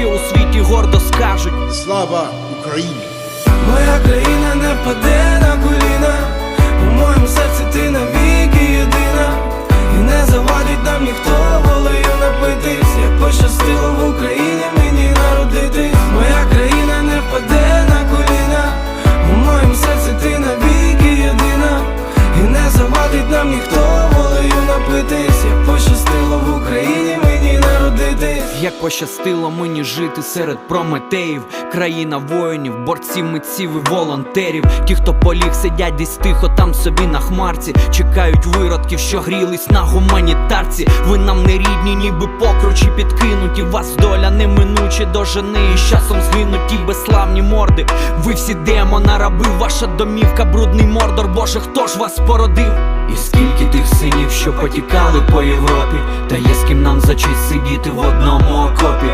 ще у світі гордо скажуть. Слава Україні! Моя країна не впаде Як пощастило мені жити серед прометеїв, країна воїнів, борців, митців і волонтерів. Ті, хто поліг, сидять десь тихо там собі на хмарці, чекають виродків, що грілись на гуманітарці. Ви нам не рідні, ніби покручі підкинуті. Вас доля неминуче дожени, і з часом згинуть ті морди. Ви всі демона, раби, ваша домівка, брудний мордор. Боже, хто ж вас породив? І скільки тих синів, що потікали по Європі, та є з ким нам за честь сидіти в одному окопі.